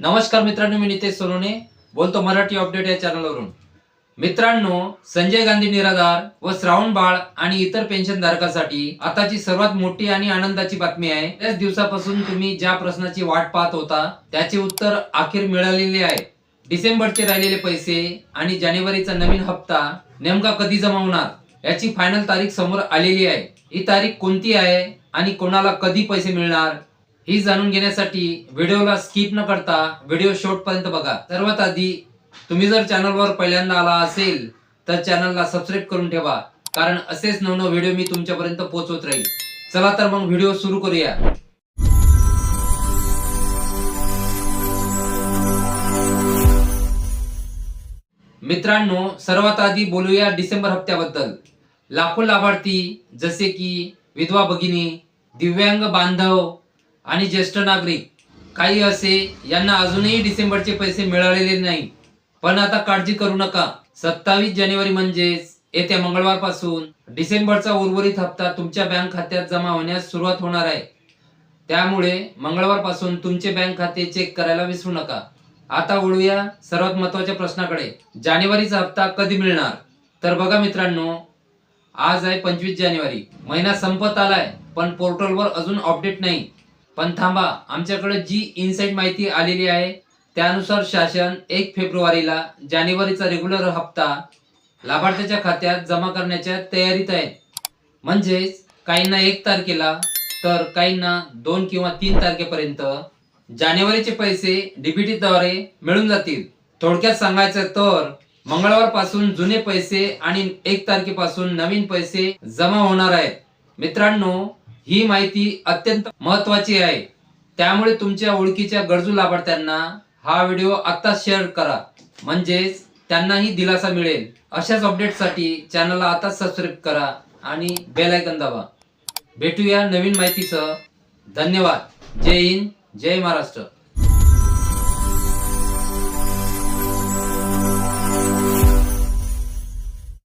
नमस्कार मित्रांनो मी नितेश सोनोने बोलतो मराठी अपडेट या चॅनलवरून. मित्रांनो संजय गांधी निराधार व श्रावण बाळ आणि इतर पेन्शन धारकासाठी आताची सर्वात मोठी आणि आनंदाची बातमी आहे. त्याच दिवसापासून तुम्ही ज्या प्रश्नाची वाट पाहत होता त्याचे उत्तर अखेर मिळालेले आहे. डिसेंबरचे राहिलेले पैसे आणि जानेवारीचा नवीन हप्ता नेमका कधी जमा होणार याची फायनल तारीख समोर आलेली आहे. ही तारीख कोणती आहे आणि कोणाला कधी पैसे मिळणार ही जाणून घेण्यासाठी व्हिडिओला स्किप न करता व्हिडिओ शेवट पर्यंत बघा. सर्वात आधी तुम्ही जर चॅनलवर पहिल्यांदा आला असेल तर चॅनलला सबस्क्राईब करून ठेवा. कारण असेच नवनव व्हिडिओ मी तुमच्यापर्यंत पोहोचवत राहील. चला तर मग व्हिडिओ सुरू करूया. मित्रांनो सर्वात आधी बोलूया डिसेंबर हप्त्याबद्दल. लाखो लाभार्थी जसे की विधवा भगिनी दिव्यांग बांधव आणि ज्येष्ठ नागरिक काही असे यांना अजूनही डिसेंबरचे पैसे मिळालेले नाही. पण आता काळजी करू नका. सत्तावीस जानेवारी म्हणजेच येत्या मंगळवारपासून डिसेंबरचा उर्वरित हप्ता तुमच्या बँक खात्यात जमा होण्यास सुरुवात होणार आहे. त्यामुळे मंगळवारपासून तुमचे बँक खाते चेक करायला विसरू नका. आता वळूया सर्वात महत्त्वाच्या प्रश्नाकडे. जानेवारीचा हप्ता कधी मिळणार? तर बघा मित्रांनो आज आहे पंचवीस जानेवारी. महिना संपत आलाय पण पोर्टलवर अजून अपडेट नाही. पण थांबा आमच्याकडे जी इनसाईट माहिती आलेली आहे त्यानुसार शासन एक फेब्रुवारीला जानेवारीचा रेग्युलर हप्ता लाभार्थ्याच्या खात्यात जमा करण्याच्या तयारीत आहे. म्हणजेच काहींना एक तारखेला तर काहींना दोन किंवा तीन तारखेपर्यंत जानेवारीचे पैसे डीबीटीद्वारे मिळून जातील. थोडक्यात सांगायचं तर मंगळवारपासून जुने पैसे आणि एक तारखेपासून नवीन पैसे जमा होणार आहेत. मित्रांनो ही माहिती अत्यंत महत्वाची आहे. त्यामुळे तुमच्या ओळखीच्या गरजू लाभार्थ्यांना हा व्हिडिओ आता शेअर करा. म्हणजेच त्यांनाही दिलासा मिळेल. अशाच अपडेटसाठी चॅनलला आता सबस्क्राईब करा आणि बेल आयकन दाबा. भेटूया नवीन माहितीसह. धन्यवाद. जय हिंद जय महाराष्ट्र.